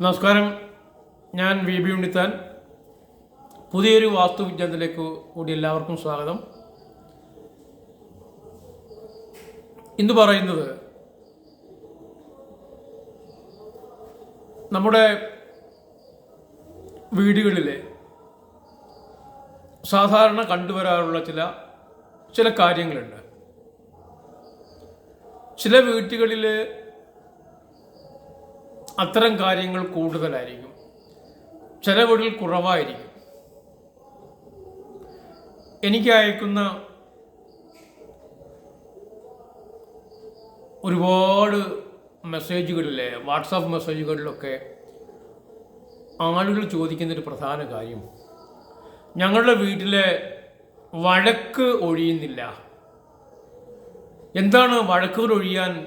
നമസ്കാരം. ഞാൻ V B Unnithan. പുതിയൊരു വാസ്തുവിജ്ഞാനത്തിലേക്ക് കൂടി എല്ലാവർക്കും സ്വാഗതം. ഇന്ന് പറയുന്നത് നമ്മുടെ വീടുകളിലെ സാധാരണ കണ്ടുവരാറുള്ള ചില ചില കാര്യങ്ങളുണ്ട്. ചില വീട്ടുകളിൽ അത്തരം കാര്യങ്ങൾ കൂടുതലായിരിക്കും. ചെലവുകൾ കുറവായിരിക്കും. എനിക്ക് അയക്കുന്ന ഒരുപാട് മെസ്സേജുകളിലെ വാട്സാപ്പ് മെസ്സേജുകളിലൊക്കെ ആളുകൾ ചോദിക്കുന്നൊരു പ്രധാന കാര്യം ഞങ്ങളുടെ വീട്ടിലെ വഴക്ക് ഒഴിയുന്നില്ല. എന്താണ് വഴക്കുകൾ ഒഴിയാൻ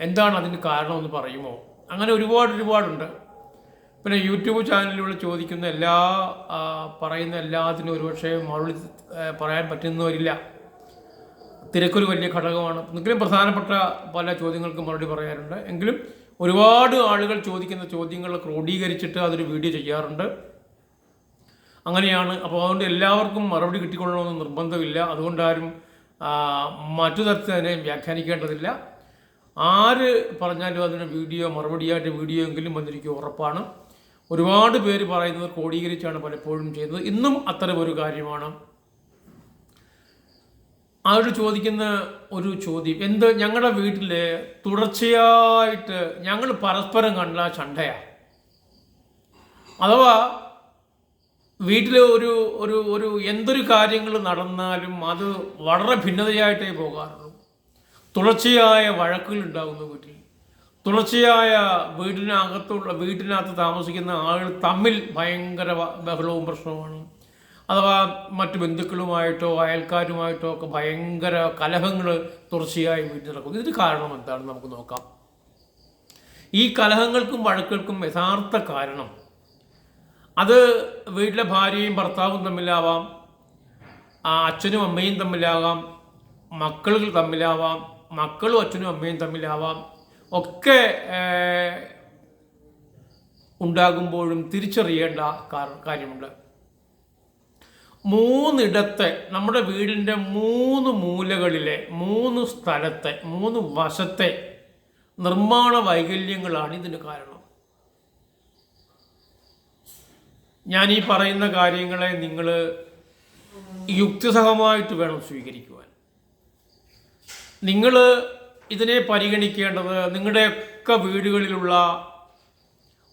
എന്താണ് അതിന് കാരണമെന്ന് പറയുമോ? അങ്ങനെ ഒരുപാട് ഒരുപാടുണ്ട്. പിന്നെ യൂട്യൂബ് ചാനലിലൂടെ ചോദിക്കുന്ന എല്ലാ പറയുന്ന എല്ലാത്തിനും ഒരുപക്ഷെ മറുപടി പറയാൻ പറ്റുന്നവരില്ല. തിരക്കൊരു വലിയ ഘടകമാണ്. എങ്കിലും പ്രധാനപ്പെട്ട പല ചോദ്യങ്ങൾക്കും മറുപടി പറയാറുണ്ട്. എങ്കിലും ഒരുപാട് ആളുകൾ ചോദിക്കുന്ന ചോദ്യങ്ങൾ ക്രോഡീകരിച്ചിട്ട് അതൊരു വീഡിയോ ചെയ്യാറുണ്ട്. അങ്ങനെയാണ്. അപ്പോൾ അതുകൊണ്ട് എല്ലാവർക്കും മറുപടി കിട്ടിക്കൊള്ളണമെന്ന് നിർബന്ധമില്ല. അതുകൊണ്ടാരും മറ്റു തരത്തിൽ അതിനെ വ്യാഖ്യാനിക്കേണ്ടതില്ല. ആര് പറഞ്ഞാലും അതിന് വീഡിയോ മറുപടിയായിട്ട് വീഡിയോ എങ്കിലും വന്നിരിക്കും ഉറപ്പാണ്. ഒരുപാട് പേര് പറയുന്നത് ക്രോഡീകരിച്ചാണ് പലപ്പോഴും ചെയ്യുന്നത്. ഇന്നും അത്തരം ഒരു കാര്യമാണ്. അവർ ചോദിക്കുന്ന ഒരു ചോദ്യം എന്ത് ഞങ്ങളുടെ വീട്ടിൽ തുടർച്ചയായിട്ട് ഞങ്ങൾ പരസ്പരം കണ്ട ചണ്ടയാ? അഥവാ വീട്ടിൽ ഒരു ഒരു ഒരു എന്തൊരു കാര്യങ്ങൾ നടന്നാലും അത് വളരെ ഭിന്നതയായിട്ടേ പോകാറുള്ളൂ. തുടർച്ചയായ വഴക്കുകൾ ഉണ്ടാകുന്ന വീട്ടിൽ. തുടർച്ചയായ വീടിനകത്തുള്ള വീട്ടിനകത്ത് താമസിക്കുന്ന ആളുകൾ തമ്മിൽ ഭയങ്കര ബഹളവും പ്രശ്നവുമാണ്. അഥവാ മറ്റു ബന്ധുക്കളുമായിട്ടോ അയൽക്കാരുമായിട്ടോ ഒക്കെ ഭയങ്കര കലഹങ്ങൾ തുടർച്ചയായി വീട്ടിൽ നടക്കുന്നു. ഇതിന് കാരണം എന്താണെന്ന് നമുക്ക് നോക്കാം. ഈ കലഹങ്ങൾക്കും വഴക്കുകൾക്കും യഥാർത്ഥ കാരണം അത് വീട്ടിലെ ഭാര്യയും ഭർത്താവും തമ്മിലാവാം ആ അച്ഛനും അമ്മയും തമ്മിലാകാം മക്കൾ തമ്മിലാവാം മക്കളും അച്ഛനും അമ്മയും തമ്മിലാവാം. ഒക്കെ ഉണ്ടാകുമ്പോഴും തിരിച്ചറിയേണ്ട കാര- കാര്യമുണ്ട്. മൂന്നിടത്തെ നമ്മുടെ വീടിന്റെ മൂന്ന് മൂലകളിലെ മൂന്ന് സ്ഥലത്തെ മൂന്ന് വശത്തെ നിർമ്മാണ വൈകല്യങ്ങളാണ് ഇതിന് കാരണം. ഞാൻ ഈ പറയുന്ന കാര്യങ്ങളെ നിങ്ങൾ യുക്തിസഹമായിട്ട് വേണം സ്വീകരിക്കുവാൻ നിങ്ങൾ ഇതിനെ പരിഗണിക്കേണ്ടത് നിങ്ങളുടെയൊക്കെ വീടുകളിലുള്ള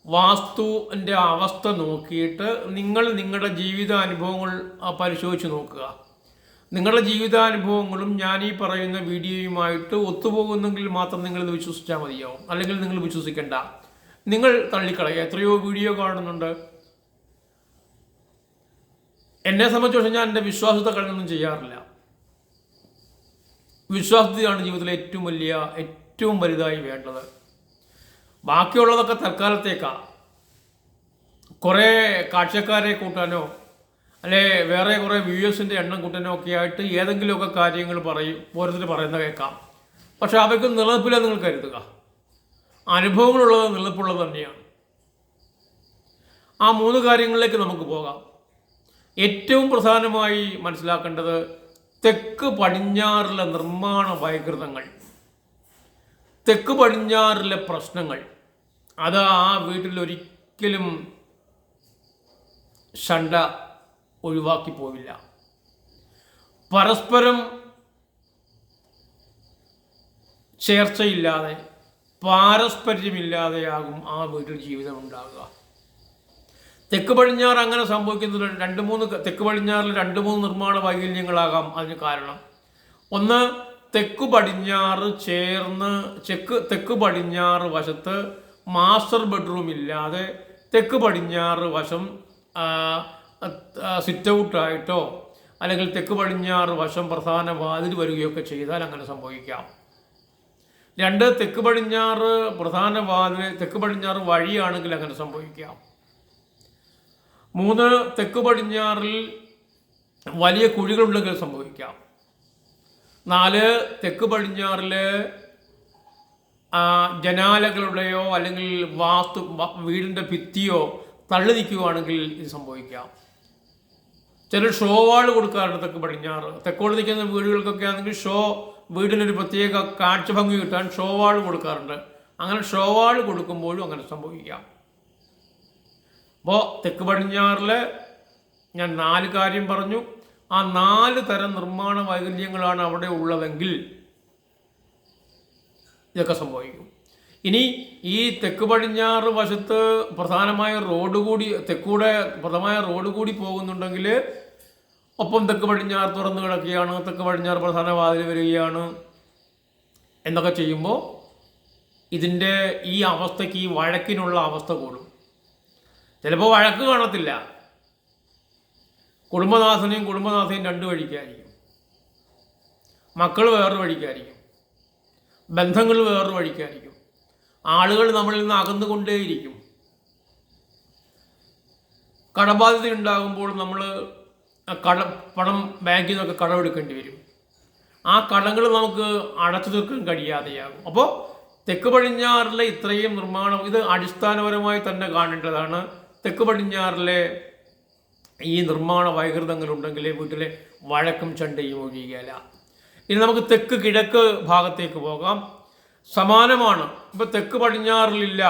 വാസ്തുവിന്റെ അവസ്ഥ നോക്കിയിട്ട് നിങ്ങൾ നിങ്ങളുടെ ജീവിതാനുഭവങ്ങൾ പരിശോധിച്ച് നോക്കുക. നിങ്ങളുടെ ജീവിതാനുഭവങ്ങളും ഞാൻ ഈ പറയുന്ന വീഡിയോയുമായിട്ട് ഒത്തുപോകുന്നെങ്കിൽ മാത്രം നിങ്ങൾ ഇത് വിശ്വസിച്ചാൽ മതിയാവും. അല്ലെങ്കിൽ നിങ്ങൾ വിശ്വസിക്കേണ്ട. നിങ്ങൾ തള്ളിക്കളയുക. എത്രയോ വീഡിയോ കാണുന്നുണ്ട്. എന്നെ സംബന്ധിച്ച് ഞാൻ എന്റെ വിശ്വാസത്തെ കളയൊന്നും ചെയ്യാറില്ല. വിശ്വാസത്തെയാണ് ജീവിതത്തിലെ ഏറ്റവും വലിയ ഏറ്റവും വലുതായി വേണ്ടത്. ബാക്കിയുള്ളതൊക്കെ തൽക്കാലത്തേക്കാ. കുറേ കാഴ്ചക്കാരെ കൂട്ടാനോ അല്ലെ വേറെ കുറേ വ്യൂവേഴ്സിന്റെ എണ്ണം കൂട്ടാനോ ഒക്കെ ആയിട്ട് ഏതെങ്കിലുമൊക്കെ കാര്യങ്ങൾ പറയും ഓരോരുത്തർ പറയുന്ന കേൾക്കാം. പക്ഷെ അവയ്ക്ക് നിലനിൽപ്പില്ല നിങ്ങൾ കരുതുക. അനുഭവങ്ങളുള്ളത് നിലനിൽപ്പുള്ളത് തന്നെയാണ്. ആ മൂന്ന് കാര്യങ്ങളിലേക്ക് നമുക്ക് പോകാം. ഏറ്റവും പ്രധാനമായി മനസ്സിലാക്കേണ്ടത് തെക്ക് പടിഞ്ഞാറിലെ നിർമ്മാണ വൈകൃതങ്ങൾ തെക്ക് പടിഞ്ഞാറിലെ പ്രശ്നങ്ങൾ. അത് ആ വീട്ടിൽ ഒരിക്കലും ഷണ്ട ഒഴിവാക്കി പോവില്ല. പരസ്പരം ചേർച്ചയില്ലാതെ പാരസ്പര്യമില്ലാതെയാകും ആ വീട്ടിൽ ജീവിതം ഉണ്ടാകുക തെക്ക് പടിഞ്ഞാറ് അങ്ങനെ സംഭവിക്കുന്നത് രണ്ട് മൂന്ന് തെക്ക് പടിഞ്ഞാറിൽ രണ്ട് മൂന്ന് നിർമ്മാണ വൈകല്യങ്ങളാകാം അതിന് കാരണം. ഒന്ന് തെക്ക് പടിഞ്ഞാറ് ചേർന്ന് ചെക്ക് തെക്ക് പടിഞ്ഞാറ് വശത്ത് മാസ്റ്റർ ബെഡ്റൂം ഇല്ലാതെ തെക്ക് പടിഞ്ഞാറ് വശം സിറ്റ് ഔട്ടായിട്ടോ അല്ലെങ്കിൽ തെക്ക് പടിഞ്ഞാറ് വശം പ്രധാന വാതിൽ വരികയൊക്കെ ചെയ്താൽ അങ്ങനെ സംഭവിക്കാം. രണ്ട് തെക്ക് പടിഞ്ഞാറ് പ്രധാന വാതിൽ തെക്ക് പടിഞ്ഞാറ് വഴിയാണെങ്കിൽ അങ്ങനെ സംഭവിക്കാം. മൂന്ന് തെക്ക് പടിഞ്ഞാറിൽ വലിയ കുഴികളുണ്ടെങ്കിൽ സംഭവിക്കാം. നാല് തെക്ക് പടിഞ്ഞാറിൽ ജനാലകളുടെയോ അല്ലെങ്കിൽ വാസ്തു വീടിന്റെ ഭിത്തിയോ തള്ളി നിൽക്കുകയാണെങ്കിൽ ഇത് സംഭവിക്കാം. ചില ഷോ വാൾ കൊടുക്കാറുണ്ട് തെക്ക് പടിഞ്ഞാറ്. തെക്കോട് നിൽക്കുന്ന വീടുകൾക്കൊക്കെ ആണെങ്കിൽ ഷോ വീടിനൊരു പ്രത്യേക കാഴ്ചഭംഗി കിട്ടാൻ ഷോ വാൾ കൊടുക്കാറുണ്ട്. അങ്ങനെ ഷോ വാൾ കൊടുക്കുമ്പോഴും അങ്ങനെ സംഭവിക്കാം. അപ്പോൾ തെക്ക് പടിഞ്ഞാറിൽ ഞാൻ നാല് കാര്യം പറഞ്ഞു. ആ നാല് തരം നിർമ്മാണ വൈകല്യങ്ങളാണ് അവിടെ ഉള്ളതെങ്കിൽ ഇതൊക്കെ സംഭവിക്കും. ഇനി ഈ തെക്ക് പടിഞ്ഞാറ് വശത്ത് പ്രധാനമായ റോഡ് കൂടി തെക്കൂടെ പ്രധാനമായ റോഡ് കൂടി പോകുന്നുണ്ടെങ്കിൽ ഒപ്പം തെക്ക് പടിഞ്ഞാറ് തുറന്നു കിടക്കുകയാണ് തെക്ക് പടിഞ്ഞാറ് പ്രധാന വാതിൽ വരികയാണ് എന്നൊക്കെ ചെയ്യുമ്പോൾ ഇതിന്റെ ഈ അവസ്ഥയ്ക്ക് ഈ വഴക്കിനുള്ള അവസ്ഥ കൂടും. ചിലപ്പോൾ വഴക്ക് കാണത്തില്ല. കുടുംബനാഥനെയും കുടുംബനാഥനെയും രണ്ട് വഴിക്കായിരിക്കും. മക്കൾ വേറൊരു വഴിക്കായിരിക്കും. ബന്ധങ്ങൾ വേറൊരു വഴിക്കായിരിക്കും. ആളുകൾ നമ്മളിൽ നിന്ന് അകന്നുകൊണ്ടേയിരിക്കും. കടബാധ്യത ഉണ്ടാകുമ്പോൾ നമ്മൾ കട പണം ബാങ്കിൽ നിന്നൊക്കെ കടമെടുക്കേണ്ടി വരും. ആ കടങ്ങൾ നമുക്ക് അടച്ചു തീർക്കാൻ കഴിയാതെയാകും. അപ്പോൾ തെക്ക് പടിഞ്ഞാറിലെ ഇത്രയും നിർമ്മാണം ഇത് അടിസ്ഥാനപരമായി തന്നെ കാണേണ്ടതാണ്. തെക്ക് പടിഞ്ഞാറിലെ ഈ നിർമ്മാണ വൈകൃതങ്ങളുണ്ടെങ്കിൽ വീട്ടിലെ വഴക്കും ചണ്ടയും ഒഴിയുകയില്ല ഇനി നമുക്ക് തെക്ക് കിഴക്ക് ഭാഗത്തേക്ക് പോകാം. സമാനമാണ്. ഇപ്പം തെക്ക് പടിഞ്ഞാറിലില്ല.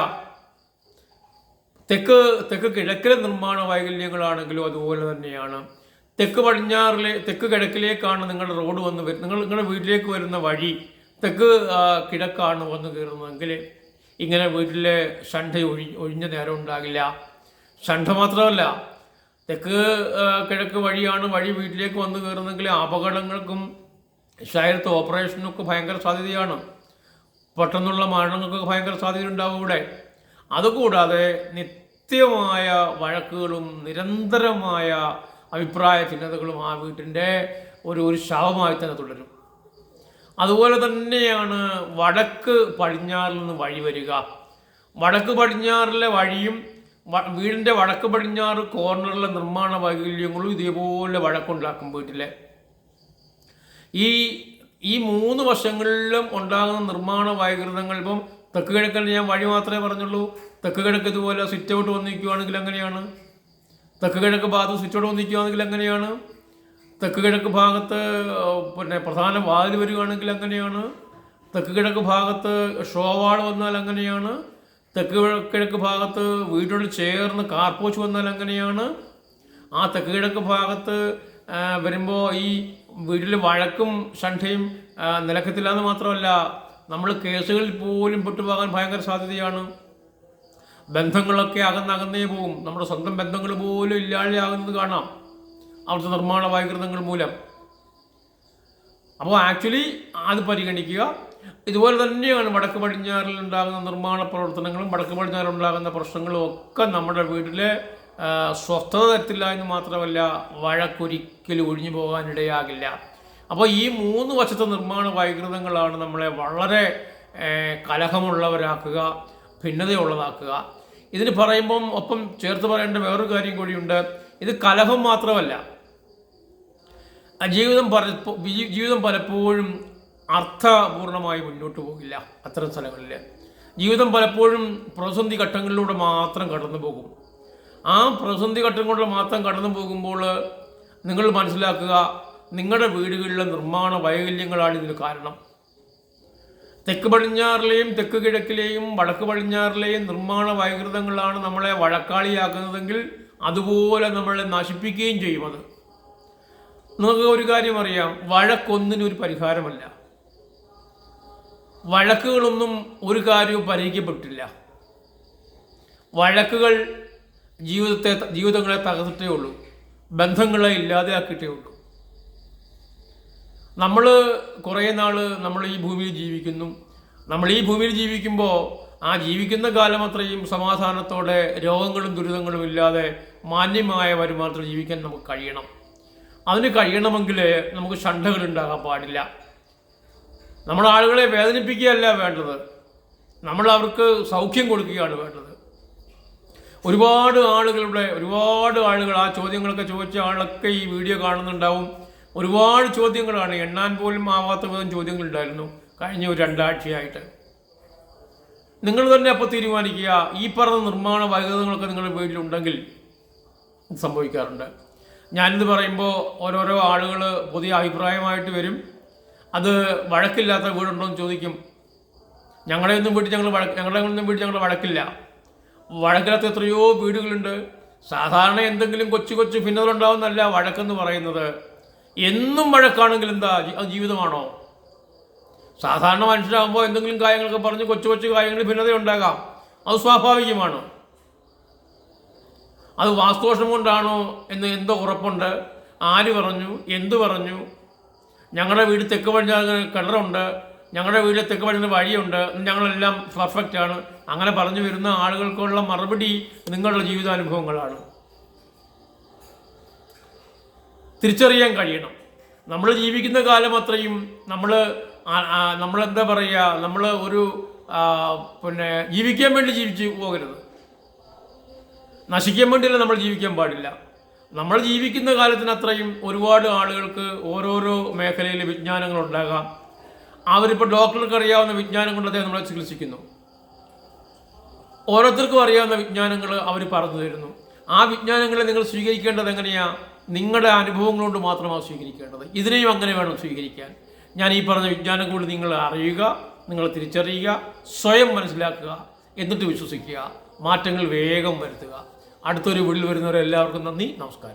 തെക്ക് തെക്ക് കിഴക്കിലെ നിർമ്മാണ വൈകല്യങ്ങളാണെങ്കിലും അതുപോലെ തന്നെയാണ്. തെക്ക് പടിഞ്ഞാറിലെ തെക്ക് കിഴക്കിലേക്കാണ് നിങ്ങളുടെ റോഡ് വന്ന് വരുന്നത് നിങ്ങൾ നിങ്ങളുടെ വീട്ടിലേക്ക് വരുന്ന വഴി തെക്ക് കിഴക്കാണ് വന്ന് കയറുന്നതെങ്കിൽ ഇങ്ങനെ വീട്ടിലെ ഷണ്ട ഒഴി ഒഴിഞ്ഞ നേരം ഉണ്ടാകില്ല. ഷണ്ഠ മാത്രമല്ല തെക്ക് കിഴക്ക് വഴിയാണ് വഴി വീട്ടിലേക്ക് വന്നു കയറുന്നെങ്കിൽ അപകടങ്ങൾക്കും ശരീരത്ത് ഓപ്പറേഷനൊക്കെ ഭയങ്കര സാധ്യതയാണ്. പെട്ടെന്നുള്ള മരണങ്ങൾക്കൊക്കെ ഭയങ്കര സാധ്യത ഉണ്ടാവും ഇവിടെ. അതുകൂടാതെ നിത്യമായ വഴക്കുകളും നിരന്തരമായ അഭിപ്രായ ഭിന്നതകളും ആ വീട്ടിന്റെ ഒരു ഒരു ശവമായി തന്നെ തുടരും. അതുപോലെ തന്നെയാണ് വടക്ക് പടിഞ്ഞാറിൽ നിന്ന് വഴി വരിക. വടക്ക് പടിഞ്ഞാറിലെ വഴിയും വീടിന്റെ വടക്ക് പടിഞ്ഞാറ് കോർണറിലെ നിർമ്മാണ വൈകല്യങ്ങളും ഇതേപോലെ വഴക്കുണ്ടാക്കും വീട്ടിലെ. ഈ ഈ മൂന്ന് വശങ്ങളിലും ഉണ്ടാകുന്ന നിർമ്മാണ വൈകൃതങ്ങൾ ഇപ്പം തെക്ക് കിഴക്കൽ ഞാൻ വഴി മാത്രമേ പറഞ്ഞുള്ളൂ. തെക്ക് കിഴക്ക് ഇതുപോലെ സ്വിച്ച് ഔട്ട് വന്നിരിക്കുകയാണെങ്കിൽ എങ്ങനെയാണ്? തെക്ക് കിഴക്ക് ഭാഗത്ത് സ്വിച്ച് ഔട്ട് വന്നിരിക്കുകയാണെങ്കിൽ എങ്ങനെയാണ്? തെക്ക് കിഴക്ക് ഭാഗത്ത് പിന്നെ പ്രധാന വാതിൽ വരികയാണെങ്കിൽ എങ്ങനെയാണ്? തെക്ക് കിഴക്ക് ഭാഗത്ത് ഷോവാൾ വന്നാൽ എങ്ങനെയാണ്? തെക്ക് കിഴക്ക് ഭാഗത്ത് വീടിനോട് ചേർന്ന് കാർപോച്ച് വന്നാൽ അങ്ങനെയാണ് ആ തെക്ക് കിഴക്ക് ഭാഗത്ത് വരുമ്പോൾ ഈ വീട്ടിൽ വഴക്കും ഷണ്ഠയും നിലക്കത്തില്ല എന്ന് മാത്രമല്ല നമ്മൾ കേസുകളിൽ പോലും പെട്ടുപോകാൻ ഭയങ്കര സാധ്യതയാണ്. ബന്ധങ്ങളൊക്കെ അകന്നകന്നേ പോകും നമ്മുടെ സ്വന്തം ബന്ധങ്ങൾ പോലും ഇല്ലാതെയാകുന്നത് കാണാം. അവിടുത്തെ നിർമ്മാണ വൈകൃതങ്ങൾ മൂലം. അപ്പോൾ ആക്ച്വലി അത് പരിഗണിക്കുക. ഇതുപോലെ തന്നെയാണ് വടക്ക് പടിഞ്ഞാറിൽ ഉണ്ടാകുന്ന നിർമ്മാണ പ്രവർത്തനങ്ങളും വടക്ക് പടിഞ്ഞാറിൽ ഉണ്ടാകുന്ന പ്രശ്നങ്ങളും ഒക്കെ നമ്മുടെ വീട്ടിലെ സ്വസ്ഥത തരത്തില്ല എന്ന് മാത്രമല്ല വഴക്കൊരിക്കലും ഒഴിഞ്ഞു പോകാനിടയാകില്ല. അപ്പോൾ ഈ മൂന്ന് വശത്തെ നിർമ്മാണ വൈകൃതങ്ങളാണ് നമ്മളെ വളരെ കലഹമുള്ളവരാക്കുക ഭിന്നതയുള്ളതാക്കുക. ഇതിന് പറയുമ്പം ഒപ്പം ചേർത്ത് പറയേണ്ട വേറൊരു കാര്യം കൂടിയുണ്ട്. ഇത് കലഹം മാത്രമല്ല. ജീവിതം പല ജീവിതം പലപ്പോഴും അർത്ഥപൂർണമായി മുന്നോട്ട് പോകില്ല അത്തരം സ്ഥലങ്ങളിൽ. ജീവിതം പലപ്പോഴും പ്രതിസന്ധി ഘട്ടങ്ങളിലൂടെ മാത്രം കടന്നു പോകും. ആ പ്രതിസന്ധി ഘട്ടങ്ങളിലൂടെ മാത്രം കടന്നു പോകുമ്പോൾ നിങ്ങൾ മനസ്സിലാക്കുക നിങ്ങളുടെ വീടുകളിലെ നിർമ്മാണ വൈകല്യങ്ങളാണ് ഇതിന് കാരണം. തെക്ക് പടിഞ്ഞാറിലെയും തെക്ക് കിഴക്കിലെയും വടക്ക് പടിഞ്ഞാറിലെയും നിർമ്മാണ വൈകൃതങ്ങളാണ് നമ്മളെ വഴക്കാളിയാക്കുന്നതെങ്കിൽ അതുപോലെ നമ്മളെ നശിപ്പിക്കുകയും ചെയ്യും അത്. നമുക്ക് ഒരു കാര്യം അറിയാം വഴക്കൊന്നിനൊരു പരിഹാരമല്ല. വഴക്കുകളൊന്നും ഒരു കാര്യവും പരിഹരിക്കപ്പെട്ടില്ല വഴക്കുകൾ ജീവിതത്തെ ജീവിതങ്ങളെ തകർത്തിട്ടേ ഉള്ളൂ. ബന്ധങ്ങളെ ഇല്ലാതെയാക്കിയിട്ടേ ഉള്ളൂ. നമ്മൾ കുറേ നാൾ നമ്മൾ ഈ ഭൂമിയിൽ ജീവിക്കുന്നു. നമ്മൾ ഈ ഭൂമിയിൽ ജീവിക്കുമ്പോൾ ആ ജീവിക്കുന്ന കാലം അത്രയും സമാധാനത്തോടെ രോഗങ്ങളും ദുരിതങ്ങളും ഇല്ലാതെ മാന്യമായ വരുമാനത്തിൽ ജീവിക്കാൻ നമുക്ക് കഴിയണം. അതിന് കഴിയണമെങ്കിൽ നമുക്ക് ഷണ്ടകൾ ഉണ്ടാകാൻ പാടില്ല. നമ്മൾ ആളുകളെ വേദനിപ്പിക്കുകയല്ല വേണ്ടത്. നമ്മൾ അവർക്ക് സൗഖ്യം കൊടുക്കുകയാണ് വേണ്ടത്. ഒരുപാട് ആളുകളുടെ ഒരുപാട് ആളുകൾ ആ ചോദ്യങ്ങളൊക്കെ ചോദിച്ച ആളൊക്കെ ഈ വീഡിയോ കാണുന്നുണ്ടാവും. ഒരുപാട് ചോദ്യങ്ങളാണ്. എണ്ണാൻ പോലും ആവാത്ത വിധം ചോദ്യങ്ങളുണ്ടായിരുന്നു കഴിഞ്ഞ ഒരു രണ്ടാഴ്ചയായിട്ട്. നിങ്ങൾ തന്നെ അപ്പോൾ തീരുമാനിക്കുക ഈ പറഞ്ഞ നിർമ്മാണ വൈകൃതങ്ങളൊക്കെ നിങ്ങളുടെ വീട്ടിലുണ്ടെങ്കിൽ സംഭവിക്കാറുണ്ട്. ഞാനിത് പറയുമ്പോൾ ഓരോരോ ആളുകൾ പുതിയ അഭിപ്രായമായിട്ട് വരും. അത് വഴക്കില്ലാത്ത വീടുണ്ടോ എന്ന് ചോദിക്കും. ഞങ്ങളെ ഒന്നും വീട്ടിൽ ഞങ്ങൾ വഴക്ക് ഞങ്ങളുടെ ഒന്നും വീട്ടിൽ ഞങ്ങൾ വഴക്കില്ല. വഴക്കില്ലാത്ത എത്രയോ വീടുകളുണ്ട്. സാധാരണ എന്തെങ്കിലും കൊച്ചു കൊച്ചു ഭിന്നതകളുണ്ടാവുന്നല്ല വഴക്കെന്ന് പറയുന്നത്. എന്നും വഴക്കാണെങ്കിൽ എന്താ അത് ജീവിതമാണോ? സാധാരണ മനുഷ്യരാകുമ്പോൾ എന്തെങ്കിലും കാര്യങ്ങളൊക്കെ പറഞ്ഞ് കൊച്ചു കൊച്ചു കാര്യങ്ങൾ ഭിന്നത ഉണ്ടാകാം അത് സ്വാഭാവികമാണ്. അത് വാസ്തുദോഷം കൊണ്ടാണോ എന്ന് എന്തോ ഉറപ്പുണ്ട്. ആര് പറഞ്ഞു? എന്തു പറഞ്ഞു? ഞങ്ങളുടെ വീട് തെക്ക് പടിഞ്ഞാറ് കിണറുണ്ട്. ഞങ്ങളുടെ വീട് തെക്ക് പടിഞ്ഞാറ് വഴിയുണ്ട്. ഞങ്ങളെല്ലാം പെർഫെക്റ്റ് ആണ്. അങ്ങനെ പറഞ്ഞു വരുന്ന ആളുകൾക്കുള്ള മറുപടി നിങ്ങളുടെ ജീവിതാനുഭവങ്ങളാണ്. തിരിച്ചറിയാൻ കഴിയണം. നമ്മൾ ജീവിക്കുന്ന കാലം അത്രയും നമ്മൾ നമ്മളെന്താ പറയുക നമ്മൾ ഒരു പിന്നെ ജീവിക്കാൻ വേണ്ടി ജീവിച്ച് പോകരുത്. നശിക്കാൻ വേണ്ടിയല്ല നമ്മൾ ജീവിക്കാൻ പാടില്ല. നമ്മൾ ജീവിക്കുന്ന കാലത്തിന് അത്രയും ഒരുപാട് ആളുകൾക്ക് ഓരോരോ മേഖലയിൽ വിജ്ഞാനങ്ങൾ ഉണ്ടാകാം. അവരിപ്പോൾ ഡോക്ടർക്ക് അറിയാവുന്ന വിജ്ഞാനം കൊണ്ട് അദ്ദേഹം നമ്മളെ ചികിത്സിക്കുന്നു. ഓരോരുത്തർക്കും അറിയാവുന്ന വിജ്ഞാനങ്ങൾ അവർ പറഞ്ഞു തരുന്നു. ആ വിജ്ഞാനങ്ങളെ നിങ്ങൾ സ്വീകരിക്കേണ്ടത് എങ്ങനെയാ? നിങ്ങളുടെ അനുഭവങ്ങൾ കൊണ്ട് മാത്രമാണ് സ്വീകരിക്കേണ്ടത്. ഇതിനെയും അങ്ങനെ വേണം സ്വീകരിക്കാൻ. ഞാൻ ഈ പറഞ്ഞ വിജ്ഞാനം കൊണ്ട് നിങ്ങൾ അറിയുക നിങ്ങൾ തിരിച്ചറിയുക സ്വയം മനസ്സിലാക്കുക എന്നിട്ട് വിശ്വസിക്കുക. മാറ്റങ്ങൾ വേഗം വരുത്തുക. അടുത്തൊരു വീട്ടിൽ വരുന്നവരെല്ലാവർക്കും നന്ദി നമസ്കാരം.